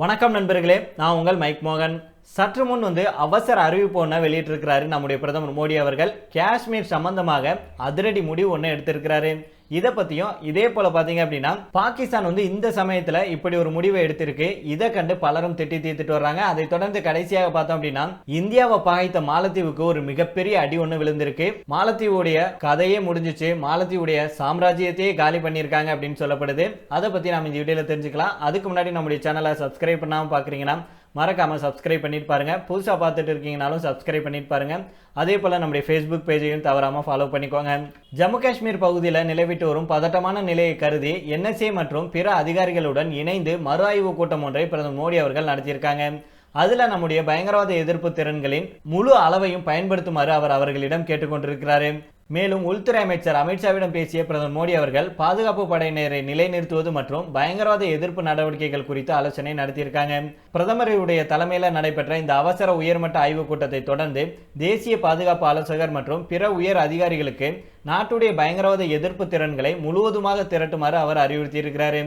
வணக்கம் நண்பர்களே நான் உங்கள் மைக் மோகன். சற்று முன் வந்து அவசர அறிவிப்பு ஒன்றை வெளியிட்டிருக்கிறாரு நம்முடைய பிரதமர் மோடி அவர்கள். காஷ்மீர் சம்பந்தமாக அதிரடி முடிவு ஒன்று எடுத்திருக்கிறாரு. இதை பற்றியும் இதே போல் பார்த்தீங்க அப்படின்னா பாகிஸ்தான் வந்து இந்த சமயத்தில் இப்படி ஒரு முடிவை எடுத்திருக்கு. இதை கண்டு பலரும் திட்டி தீர்த்துட்டு வர்றாங்க. அதை தொடர்ந்து கடைசியாக பார்த்தோம் அப்படின்னா இந்தியாவை பாய்த்த மாலத்தீவுக்கு ஒரு மிகப்பெரிய அடி ஒன்று விழுந்திருக்கு. மாலத்தீவுடைய கதையே முடிஞ்சிச்சு. மாலத்தீவுடைய சாம்ராஜ்யத்தையே காலி பண்ணியிருக்காங்க அப்படின்னு சொல்லப்படுது. அதை பற்றி நம்ம இந்த வீடியோவில் தெரிஞ்சுக்கலாம். அதுக்கு முன்னாடி நம்முடைய சேனலை சப்ஸ்கிரைப் பண்ணாமல் பார்க்குறீங்கன்னா மறக்காமல் சப்ஸ்கிரைப் பண்ணிட்டு பாருங்கள் புதுசாக பார்த்துட்டு இருக்கீங்கனாலும் சப்ஸ்கிரைப் பண்ணிட்டு பாருங்கள் அதே போல் நம்முடைய ஃபேஸ்புக் பேஜையும் தவறாமல் ஃபாலோ பண்ணிக்கோங்க. ஜம்மு காஷ்மீர் பகுதியில் நிலவிட்டு வரும் பதட்டமான நிலையை கருதி என்எஸ்ஏ மற்றும் பிற அதிகாரிகளுடன் இணைந்து மறு ஆய்வு கூட்டம் ஒன்றை பிரதமர் மோடி அவர்கள் நடத்தியிருக்காங்க. அதில் நம்முடைய பயங்கரவாத எதிர்ப்பு திறன்களின் முழு அளவையும் பயன்படுத்துமாறு அவர் அவர்களிடம் கேட்டுக்கொண்டிருக்கிறாரு. மேலும் உள்துறை அமைச்சர் அமித்ஷாவிடம் பேசிய பிரதமர் மோடி அவர்கள் பாதுகாப்பு படையினரை நிலைநிறுத்துவது மற்றும் பயங்கரவாத எதிர்ப்பு நடவடிக்கைகள் குறித்து ஆலோசனை நடத்தியிருக்காங்க. பிரதமருடைய தலைமையில் நடைபெற்ற இந்த அவசர உயர்மட்ட ஆய்வுக் கூட்டத்தை தொடர்ந்து தேசிய பாதுகாப்பு ஆலோசகர் மற்றும் பிற உயர் அதிகாரிகளுக்கு நாட்டுடைய பயங்கரவாத எதிர்ப்பு திறன்களை முழுவதுமாக திரட்டுமாறு அவர் அறிவுறுத்தியிருக்கிறார்.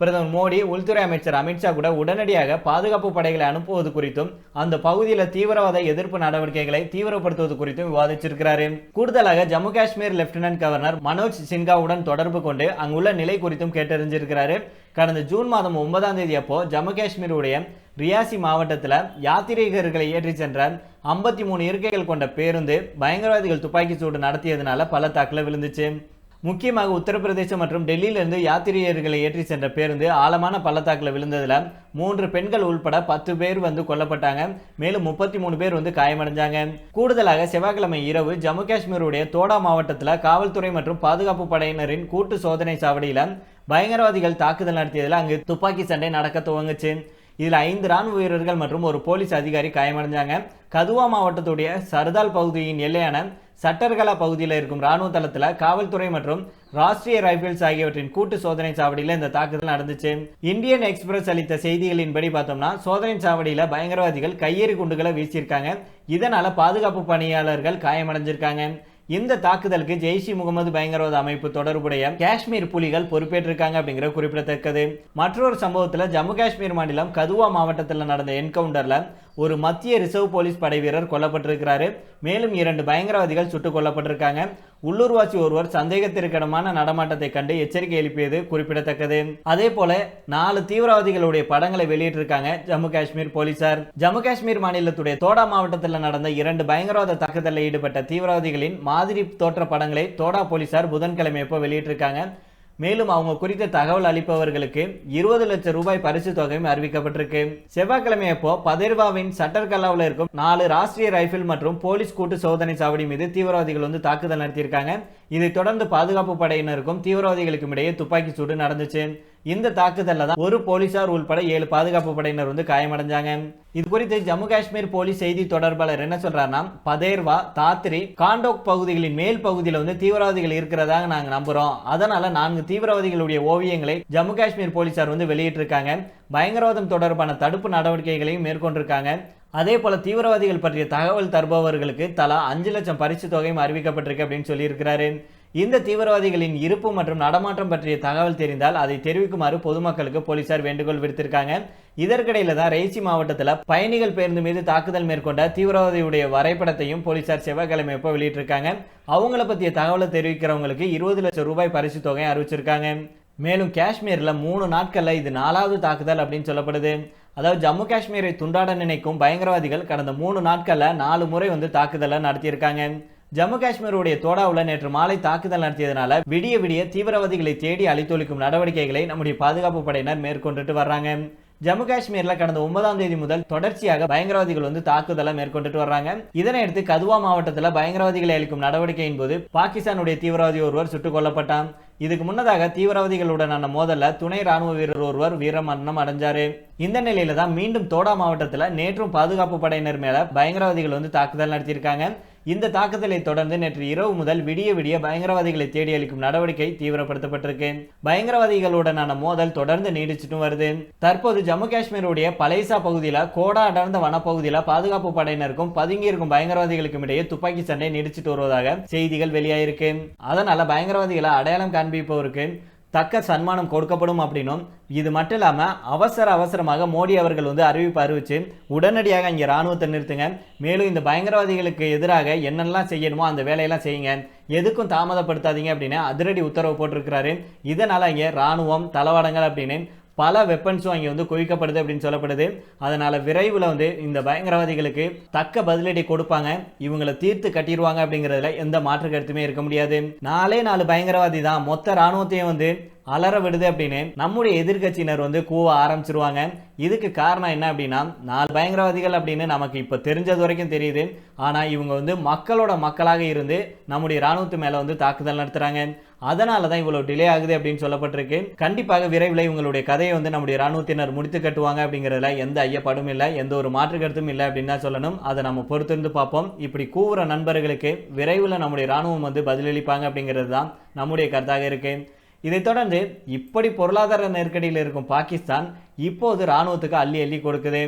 பிரதமர் மோடி உள்துறை அமைச்சர் அமித்ஷா கூட உடனடியாக பாதுகாப்பு படைகளை அனுப்புவது குறித்தும் அந்த பகுதியில் தீவிரவாத எதிர்ப்பு நடவடிக்கைகளை தீவிரப்படுத்துவது குறித்தும் விவாதிச்சிருக்கிறார். கூடுதலாக ஜம்மு காஷ்மீர் லெப்டினன்ட் கவர்னர் மனோஜ் சின்ஹாவுடன் தொடர்பு கொண்டு அங்குள்ள நிலை குறித்தும் கேட்டறிஞ்சிருக்கிறாரு. கடந்த ஜூன் மாதம் ஒன்பதாம் தேதி அப்போ ஜம்மு காஷ்மீருடைய ரியாசி மாவட்டத்தில் யாத்திரிகர்களை ஏற்றி சென்ற ஐம்பத்தி மூணு இருக்கைகள் கொண்ட பேருந்து பயங்கரவாதிகள் துப்பாக்கி சூடு நடத்தியதுனால பல தாக்கில் விழுந்துச்சு. முக்கியமாக உத்தரப்பிரதேசம் மற்றும் டெல்லியிலிருந்து யாத்திரிகர்களை ஏற்றி சென்ற பேருந்து ஆழமான பள்ளத்தாக்கில் விழுந்ததில் மூன்று பெண்கள் உள்பட பத்து பேர் வந்து கொல்லப்பட்டாங்க. மேலும் முப்பத்தி மூணு பேர் வந்து காயமடைஞ்சாங்க. கூடுதலாக செவ்வாய்க்கிழமை இரவு ஜம்மு காஷ்மீருடைய தோடா மாவட்டத்தில் காவல்துறை மற்றும் பாதுகாப்பு படையினரின் கூட்டு சோதனை சாவடியில் பயங்கரவாதிகள் தாக்குதல் நடத்தியதில் அங்கு துப்பாக்கி சண்டை நடக்க துவங்குச்சு. இதில் ஐந்து ராணுவ வீரர்கள் மற்றும் ஒரு போலீஸ் அதிகாரி காயமடைஞ்சாங்க. கதுவா மாவட்டத்துடைய சர்தால் பகுதியின் எல்லையான சட்டர்கலா பகுதியில் இருக்கும் ராணுவ தளத்தில் காவல்துறை மற்றும் ராஷ்டிரிய ரைபிள்ஸ் ஆகியவற்றின் கூட்டு சோதனை சாவடியில் இந்த தாக்குதல் நடந்துச்சு. இந்தியன் எக்ஸ்பிரஸ் அளித்த செய்திகளின்படி பார்த்தோம்னா சோதனை சாவடியில் பயங்கரவாதிகள் கையெறி குண்டுகளை வீசியிருக்காங்க இதனால பாதுகாப்பு பணியாளர்கள் காயமடைஞ்சிருக்காங்க. இந்த தாக்குதலுக்கு ஜெய்ஷி முகமது பயங்கரவாத அமைப்பு தொடர்புடைய காஷ்மீர் புலிகள் பொறுப்பேற்றிருக்காங்க அப்படிங்கிற குறிப்பிடத்தக்கது. மற்றொரு சம்பவத்தில் ஜம்மு காஷ்மீர் மாநிலம் கதுவா மாவட்டத்தில் நடந்த என்கவுண்டர்ல ஒரு மத்திய ரிசர்வ் போலீஸ் படை வீரர் கொல்லப்பட்டிருக்கிறாரு. மேலும் இரண்டு பயங்கரவாதிகள் சுட்டுக் கொல்லப்பட்டிருக்காங்க. உள்ளூர்வாசி ஒருவர் சந்தேகத்திற்கிடமான நடமாட்டத்தை கண்டு எச்சரிக்கை எழுப்பியது குறிப்பிடத்தக்கது. அதே போல நாலு தீவிரவாதிகளுடைய படங்களை வெளியிட்டிருக்காங்க ஜம்மு காஷ்மீர் போலீசார். ஜம்மு காஷ்மீர் மாநிலத்துடைய தோடா மாவட்டத்தில் நடந்த இரண்டு பயங்கரவாத தாக்குதலில் ஈடுபட்ட தீவிரவாதிகளின் மாதிரி தோற்ற படங்களை தோடா போலீசார் புதன்கிழமை எப்போ வெளியிட்டிருக்காங்க? மேலும் அவங்க குறித்த தகவல் அளிப்பவர்களுக்கு இருபது லட்சம் ரூபாய் பரிசு தொகையும் அறிவிக்கப்பட்டிருக்கு. செவ்வாய்க்கிழமை அப்போ பதேர்வாவின் சட்டர்கல்லாவில் இருக்கும் நாலு ராஷ்டிரிய ரைபிள் மற்றும் போலீஸ் கூட்டு சோதனை சாவடி மீது தீவிரவாதிகள் வந்து தாக்குதல் நடத்தியிருக்காங்க. இதைத் தொடர்ந்து பாதுகாப்பு படையினருக்கும் தீவிரவாதிகளுக்கும் இடையே துப்பாக்கி சூடு நடந்துச்சு. இந்த தாக்குதல்ல தான் ஒரு போலீசார் உள்பட ஏழு பாதுகாப்பு படையினர் வந்து காயமடைஞ்சாங்க. இது குறித்து ஜம்மு காஷ்மீர் போலீஸ் செய்தி தொடர்பாளர் என்ன சொல்றாருன்னா பதேர்வா தாத்ரி காண்டோக் பகுதிகளின் மேல் பகுதியில் வந்து தீவிரவாதிகள் இருக்கிறதாக நாங்கள் நம்புறோம். அதனால நான்கு தீவிரவாதிகளுடைய ஓவியங்களை ஜம்மு காஷ்மீர் போலீசார் வந்து வெளியிட்டிருக்காங்க. பயங்கரவாதம் தொடர்பான தடுப்பு நடவடிக்கைகளையும் மேற்கொண்டிருக்காங்க. அதே போல தீவிரவாதிகள் பற்றிய தகவல் தருபவர்களுக்கு தலா அஞ்சு லட்சம் பரிசு தொகையும் அறிவிக்கப்பட்டிருக்கு அப்படின்னு சொல்லியிருக்கிறாரு. இந்த தீவிரவாதிகளின் இருப்பு மற்றும் நடமாட்டம் பற்றிய தகவல் தெரிந்தால் அதை தெரிவிக்குமாறு பொதுமக்களுக்கு போலீசார் வேண்டுகோள் விடுத்திருக்காங்க. இதற்கிடையில தான் ரெய்சி மாவட்டத்தில் பயணிகள் பேருந்து மீது தாக்குதல் மேற்கொண்ட தீவிரவாதியுடைய வரைபடத்தையும் போலீசார் செவ்வாய்க்கிழமை எப்போ வெளியிட்டிருக்காங்க. அவங்கள பற்றிய தகவலை தெரிவிக்கிறவங்களுக்கு இருபது லட்சம் ரூபாய் பரிசு தொகையை அறிவிச்சிருக்காங்க. மேலும் காஷ்மீரில் மூணு நாட்களில் இது நாலாவது தாக்குதல் அப்படின்னு சொல்லப்படுது. அதாவது ஜம்மு காஷ்மீரை துண்டாட நினைக்கும் பயங்கரவாதிகள் கடந்த மூணு நாட்களில் நாலு முறை வந்து தாக்குதலை நடத்தியிருக்காங்க. ஜம்மு காஷ்மீருடைய தோடாவில் நேற்று மாலை தாக்குதல் நடத்தியதனால விடிய விடிய தீவிரவாதிகளை தேடி அழித்தொழிக்கும் நடவடிக்கைகளை நம்முடைய பாதுகாப்பு படையினர் மேற்கொண்டுட்டு வர்றாங்க. ஜம்மு காஷ்மீர்ல கடந்த ஒன்பதாம் தேதி முதல் தொடர்ச்சியாக பயங்கரவாதிகள் வந்து தாக்குதலை மேற்கொண்டுட்டு வர்றாங்க. இதனையடுத்து கதுவா மாவட்டத்தில் பயங்கரவாதிகளை அளிக்கும் நடவடிக்கையின் போது பாகிஸ்தானுடைய தீவிரவாதி ஒருவர் சுட்டுக் கொல்லப்பட்டான். இதுக்கு முன்னதாக தீவிரவாதிகளுடனான மோதல்ல துணை ராணுவ வீரர் ஒருவர் வீரமரணம் அடைஞ்சாரு. இந்த நிலையில தான் மீண்டும் தோடா மாவட்டத்தில் நேற்றும் பாதுகாப்பு படையினர் மேல பயங்கரவாதிகள் வந்து தாக்குதல் நடத்தியிருக்காங்க. இந்த தாக்குதலை தொடர்ந்து நேற்று இரவு முதல் விடிய விடிய பயங்கரவாதிகளை தேடி அளிக்கும் நடவடிக்கை தீவிரப்படுத்தப்பட்டிருக்கு. பயங்கரவாதிகளுடனான மோதல் தொடர்ந்து நீடிச்சுட்டும் வருது. தற்போது ஜம்மு காஷ்மீருடைய பலைசா பகுதியில் கோடா அடர்ந்த வனப்பகுதியில் பாதுகாப்பு படையினருக்கும் பதுங்கி இருக்கும் பயங்கரவாதிகளுக்கும் இடையே துப்பாக்கி சண்டை நீடிச்சிட்டு வருவதாக செய்திகள் வெளியாயிருக்கு. அதனால பயங்கரவாதிகளை அடையாளம் காண்பிப்பவருக்கு தக்க சன்மானம் கொடுக்கப்படும் அப்படின்னும் இது மட்டும் இல்லாமல் அவசர அவசரமாக மோடி அவர்கள் வந்து அறிவிப்பு அறிவிச்சு உடனடியாக இங்கே ராணுவத்தை நிறுத்துங்க. மேலும் இந்த பயங்கரவாதிகளுக்கு எதிராக என்னெல்லாம் செய்யணுமோ அந்த வேலையெல்லாம் செய்யுங்க. எதுக்கும் தாமதப்படுத்தாதீங்க அப்படின்னு அதிரடி உத்தரவு போட்டிருக்கிறாரு. இதனால் இங்கே ராணுவம் தளவாடங்கள் அப்படின்னு பல வெப்பன்ஸும் அங்கே வந்து குவிக்கப்படுது அப்படின்னு சொல்லப்படுது. அதனால் விரைவில் வந்து இந்த பயங்கரவாதிகளுக்கு தக்க பதிலடி கொடுப்பாங்க. இவங்களை தீர்த்து கட்டிடுவாங்க அப்படிங்கிறதுல எந்த மாற்று கருத்துமே இருக்க முடியாது. நாலே நாலு பயங்கரவாதி தான் மொத்த இராணுவத்தையும் வந்து அலற விடுது அப்படின்னு நம்முடைய எதிர்க்கட்சியினர் வந்து கூவ ஆரம்பிச்சிருவாங்க. இதுக்கு காரணம் என்ன அப்படின்னா நாலு பயங்கரவாதிகள் அப்படின்னு நமக்கு இப்போ தெரிஞ்சது வரைக்கும் தெரியுது. ஆனால் இவங்க வந்து மக்களோட மக்களாக இருந்து நம்முடைய இராணுவத்து மேலே வந்து தாக்குதல் நடத்துகிறாங்க அதனால தான் இவ்வளோ டிலே ஆகுது அப்படின்னு சொல்லப்பட்டிருக்கு. கண்டிப்பாக விரைவில் இவங்களுடைய கதையை வந்து நம்முடைய இராணுவத்தினர் முடித்து கட்டுவாங்க அப்படிங்கிறதுல எந்த ஐயப்படும் இல்லை எந்த ஒரு மாற்று கருத்தும் இல்லை அப்படின்னு தான் சொல்லணும். அதை நம்ம பொறுத்திருந்து பார்ப்போம். இப்படி கூவுற நண்பர்களுக்கு விரைவில் நம்முடைய இராணுவம் வந்து பதிலளிப்பாங்க அப்படிங்கிறது தான் நம்முடைய கருத்தாக இருக்குது இதைத் தொடர்ந்து இப்படி பொருளாதார நெருக்கடியில் இருக்கும் பாகிஸ்தான் இப்போது இராணுவத்துக்கு அள்ளி அள்ளி கொடுக்குது.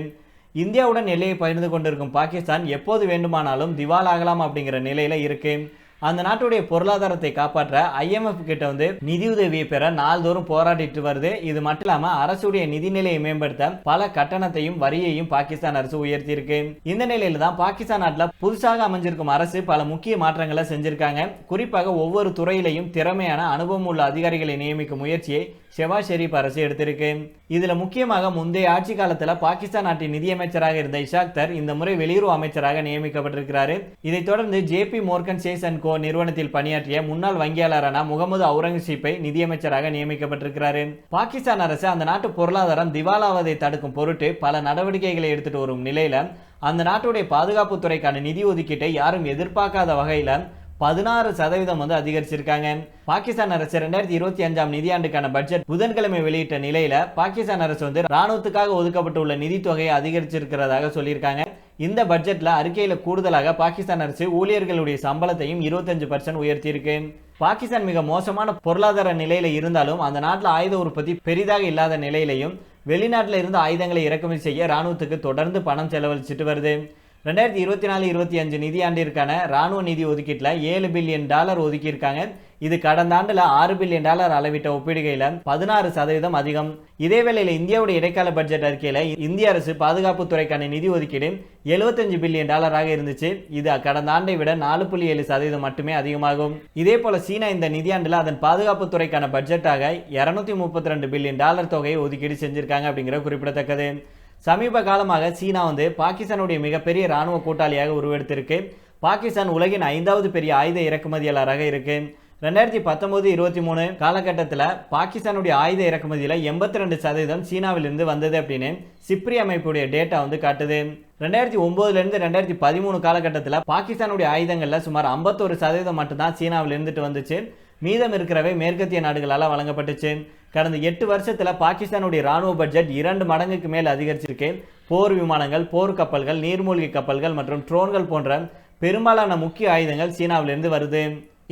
இந்தியாவுடன் எல்லையை பகிர்ந்து கொண்டிருக்கும் பாகிஸ்தான் எப்போது வேண்டுமானாலும் திவாலாகலாம் அப்படிங்கிற நிலையில் இருக்குது அந்த நாட்டுடைய பொருளாதாரத்தை காப்பாற்ற ஐஎம்எஃப் கிட்ட வந்து நிதியுதவியை பெற நாள்தோறும் போராடிட்டு வருது. இது மட்டும் இல்லாம அரசுடைய நிதிநிலையை மேம்படுத்த பல கட்டணத்தையும் வரியையும் பாகிஸ்தான் அரசு உயர்த்தியிருக்கு. இந்த நிலையில தான் பாகிஸ்தான் நாட்டில் புதுசாக அமைஞ்சிருக்கும் அரசு பல முக்கிய மாற்றங்களை செஞ்சிருக்காங்க. குறிப்பாக ஒவ்வொரு துறையிலையும் திறமையான அனுபவம் உள்ள அதிகாரிகளை நியமிக்கும் முயற்சியை ஷெவாஸ் ஷெரீப் அரசு எடுத்திருக்கு. இதுல முக்கியமாக முந்தைய ஆட்சி காலத்துல பாகிஸ்தான் நாட்டின் நிதியமைச்சராக இருந்த இஷாக் தர் இந்த முறை வெளியுறவு அமைச்சராக நியமிக்கப்பட்டிருக்கிறார். இதைத் தொடர்ந்து J P Morgan Chase and Co நிறுவனத்தில் பணியாற்றிய முன்னாள் வங்கியாளரான முகமது அவுரங்கசீப்பை நிதியமைச்சராக நியமிக்கப்பட்டிருக்கிறார். பாகிஸ்தான் அரசு அந்த நாட்டு பொருளாதாரம் திவாலாவதை தடுக்கும் பொருட்டு பல நடவடிக்கைகளை எடுத்துட்டு வரும் நிலையில அந்த நாட்டுடைய பாதுகாப்பு துறைக்கான நிதி ஒதுக்கீட்டை யாரும் எதிர்பார்க்காத வகையில பதினாறு சதவீதம் வந்து அதிகரிச்சிருக்காங்க. பாகிஸ்தான் அரசு ரெண்டாயிரத்தி இருபத்தி அஞ்சாம் நிதியாண்டுக்கான பட்ஜெட் புதன்கிழமை வெளியிட்ட நிலையில பாகிஸ்தான் அரசு வந்து ராணுவத்துக்காக ஒதுக்கப்பட்டுள்ள நிதி தொகையை அதிகரிச்சிருக்கிறதாக சொல்லியிருக்காங்க. இந்த பட்ஜெட்ல அறிக்கையில கூடுதலாக பாகிஸ்தான் அரசு ஊழியர்களுடைய சம்பளத்தையும் இருபத்தஞ்சு பர்சன்ட் உயர்த்தியிருக்கு. பாகிஸ்தான் மிக மோசமான பொருளாதார நிலையில இருந்தாலும் அந்த நாட்டில் ஆயுத உற்பத்தி பெரிதாக இல்லாத நிலையிலையும் வெளிநாட்டில் இருந்து ஆயுதங்களை இறக்குமதி செய்ய ராணுவத்துக்கு தொடர்ந்து பணம் செலவழிச்சிட்டு வருது. ரெண்டாயிரத்தி இருபத்தி நாலு இருபத்தி அஞ்சு நிதியாண்டிற்கான ராணுவ நிதி ஒதுக்கீட்டில் ஏழு பில்லியன் டாலர் ஒதுக்கியிருக்காங்க. இது கடந்த ஆண்டில் ஆறு பில்லியன் டாலர் அளவிட்ட ஒப்பீடுகையில் பதினாறு சதவீதம் அதிகம். இதேவேளையில் இந்தியாவுடைய இடைக்கால பட்ஜெட் அறிக்கையில் இந்திய அரசு பாதுகாப்பு துறைக்கான நிதி ஒதுக்கீடு எழுபத்தஞ்சு பில்லியன் டாலராக இருந்துச்சு. இது கடந்த ஆண்டை விட நாலு புள்ளி ஏழு சதவீதம் மட்டுமே அதிகமாகும். இதே போல சீனா இந்த நிதியாண்டில் அதன் பாதுகாப்பு துறைக்கான பட்ஜெட்டாக இரநூத்தி முப்பத்தி ரெண்டு பில்லியன் டாலர் தொகையை ஒதுக்கீடு செஞ்சிருக்காங்க அப்படிங்கிற குறிப்பிடத்தக்கது. சமீப காலமாக சீனா வந்து பாகிஸ்தானுடைய மிகப்பெரிய ராணுவ கூட்டாளியாக உருவெடுத்திருக்கு. பாகிஸ்தான் உலகின் ஐந்தாவது பெரிய ஆயுத இறக்குமதியாளராக இருக்கு. ரெண்டாயிரத்தி பத்தொம்போது இருபத்தி மூணு காலகட்டத்தில் பாகிஸ்தானுடைய ஆயுத இறக்குமதியில் எண்பத்தி ரெண்டு சதவீதம் சீனாவிலிருந்து வந்தது அப்படின்னு சிப்ரி அமைப்புடைய டேட்டா வந்து காட்டுது. ரெண்டாயிரத்தி ஒம்போதுலேருந்து ரெண்டாயிரத்தி பதிமூணு காலகட்டத்தில் பாகிஸ்தானுடைய ஆயுதங்களில் சுமார் ஐம்பத்தொரு சதவீதம் மட்டும்தான் சீனாவில் இருந்துட்டு வந்துச்சு. மீதம் இருக்கிறவை மேற்கத்திய நாடுகளால் வழங்கப்பட்டுச்சு. கடந்த எட்டு வருஷத்தில் பாகிஸ்தானுடைய ராணுவ பட்ஜெட் இரண்டு மடங்குக்கு மேல் அதிகரிச்சிருக்கு. போர் விமானங்கள் போர் கப்பல்கள் நீர்மூழ்கி கப்பல்கள் மற்றும் ட்ரோன்கள் போன்ற பெரும்பாலான முக்கிய ஆயுதங்கள் சீனாவிலிருந்து வருது.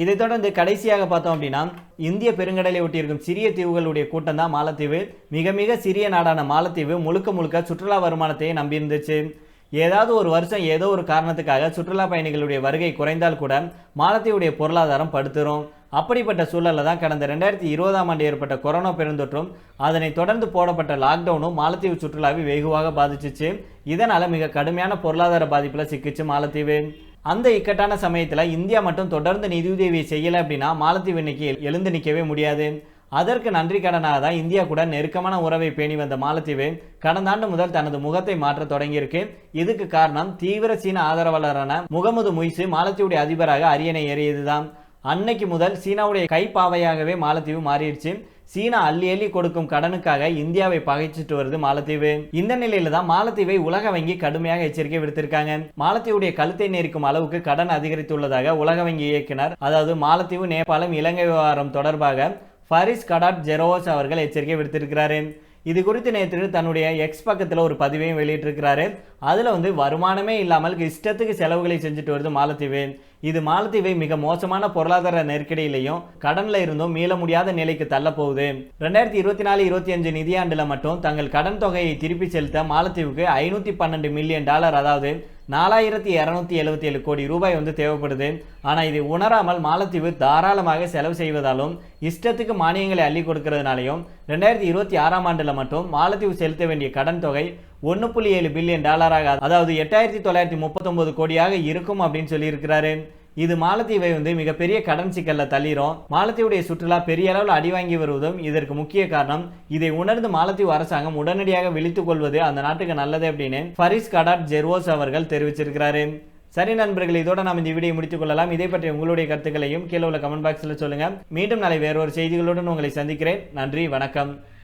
இதைத் தொடர்ந்து கடைசியாக பார்த்தோம் அப்படின்னா இந்திய பெருங்கடலை ஒட்டியிருக்கும் சிறிய தீவுகளுடைய கூட்டம் தான் மாலத்தீவு. மிக மிக சிறிய நாடான மாலத்தீவு முழுக்க முழுக்க சுற்றுலா வருமானத்தையே நம்பியிருந்துச்சு ஏதாவது ஒரு வருஷம் ஏதோ ஒரு காரணத்துக்காக சுற்றுலா பயணிகளுடைய வருகை குறைந்தால் கூட மாலத்தீவுடைய பொருளாதாரம் படுத்துரும். அப்படிப்பட்ட சூழலில் தான் கடந்த ரெண்டாயிரத்தி இருபதாம் ஆண்டு ஏற்பட்ட கொரோனா பெருந்தொற்றும் அதனை தொடர்ந்து போடப்பட்ட லாக்டவுனும் மாலத்தீவு சுற்றுலாவை வெகுவாக பாதிச்சிச்சு. இதனால் மிக கடுமையான பொருளாதார பாதிப்பில் சிக்கிச்சு மாலத்தீவு. அந்த இக்கட்டான சமயத்தில் இந்தியா மட்டும் தொடர்ந்து நிதியுதவியை செய்யலை அப்படின்னா மாலத்தீவு இன்னைக்கு எழுந்து நிற்கவே முடியாது. அதற்கு நன்றி கடனாக தான் இந்தியா கூட நெருக்கமான உறவை பேணி வந்த மாலத்தீவு கடந்த ஆண்டு முதல் தனது முகத்தை மாற்ற தொடங்கியிருக்கு. இதுக்கு காரணம் தீவிர சீன ஆதரவாளரான முகமது முய்சு மாலத்தீவுடைய அதிபராக அரியணை ஏறியதுதான். அன்னைக்கு முதல் சீனாவுடைய கைப்பாவையாகவே மாலத்தீவு மாறிடுச்சு. சீனா அள்ளி அள்ளி கொடுக்கும் கடனுக்காக இந்தியாவை பகைச்சிட்டு வருது மாலத்தீவு. இந்த நிலையில தான் மாலத்தீவை உலக வங்கி கடுமையாக எச்சரிக்கை விடுத்திருக்காங்க. மாலத்தீவுடைய கழுத்தை நெரிக்கும் அளவுக்கு கடன் அதிகரித்துள்ளதாக உலக வங்கி இயக்குனர் அதாவது மாலத்தீவு நேபாளம் இலங்கை விவகாரம் தொடர்பாக ஃபரிஸ் கடாட் ஜெரோஸ் அவர்கள் எச்சரிக்கை விடுத்திருக்கிறாரு. இது குறித்து நேற்று தன்னுடைய எக்ஸ் பக்கத்தில் ஒரு பதிவையும் வெளியிட்டிருக்கிறாரு. அதில் வந்து வருமானமே இல்லாமல் இஷ்டத்துக்கு செலவுகளை செஞ்சுட்டு வருது மாலத்தீவு. இது மாலத்தீவை மிக மோசமான பொருளாதார நெருக்கடியிலையும் கடனில் இருந்தும் மீள முடியாத நிலைக்கு தள்ளப்போகுது. ரெண்டாயிரத்தி இருபத்தி நாலு இருபத்தி அஞ்சு நிதியாண்டில் மட்டும் தங்கள் கடன் தொகையை திருப்பி செலுத்த மாலத்தீவுக்கு ஐநூற்றி பன்னெண்டு மில்லியன் டாலர் அதாவது நாலாயிரத்தி இரநூத்தி எழுபத்தி ஏழு கோடி ரூபாய் வந்து தேவைப்படுது. ஆனால் இதை உணராமல் மாலத்தீவு தாராளமாக செலவு செய்வதாலும் இஷ்டத்துக்கு மானியங்களை அள்ளி கொடுக்கறதுனாலையும் ரெண்டாயிரத்தி இருபத்தி ஆறாம் ஆண்டில் மட்டும் மாலத்தீவு செலுத்த வேண்டிய கடன் தொகை ஒன்று புள்ளி ஏழு பில்லியன் டாலராக அதாவது எட்டாயிரத்தி தொள்ளாயிரத்தி முப்பத்தொம்போது கோடியாக இருக்கும் அப்படின்னு சொல்லியிருக்கிறாரு. இது மாலத்தீவை வந்து மிகப்பெரிய கடன் சிக்கல்ல தள்ளிரும். மாலத்தீவுடைய சுற்றுலா பெரிய அளவில் அடி வாங்கி வருவதும் இதற்கு முக்கிய காரணம். இதை உணர்ந்து மாலத்தீவு அரசாங்கம் உடனடியாக விழித்துக் கொள்வது அந்த நாட்டுக்கு நல்லது அப்படின்னு ஃபரிஸ் கடாட் ஜெர்வோஸ் அவர்கள் தெரிவிச்சிருக்கிறாரு. சரி நண்பர்கள் இதோட நாம் இந்த வீடியோ முடித்துக் கொள்ளலாம். இதை பற்றி உங்களுடைய கருத்துக்களையும் கீழே உள்ள கமெண்ட் பாக்ஸில் சொல்லுங்க. மீண்டும் நாளை வேறொரு செய்திகளுடன் உங்களை சந்திக்கிறேன். நன்றி வணக்கம்.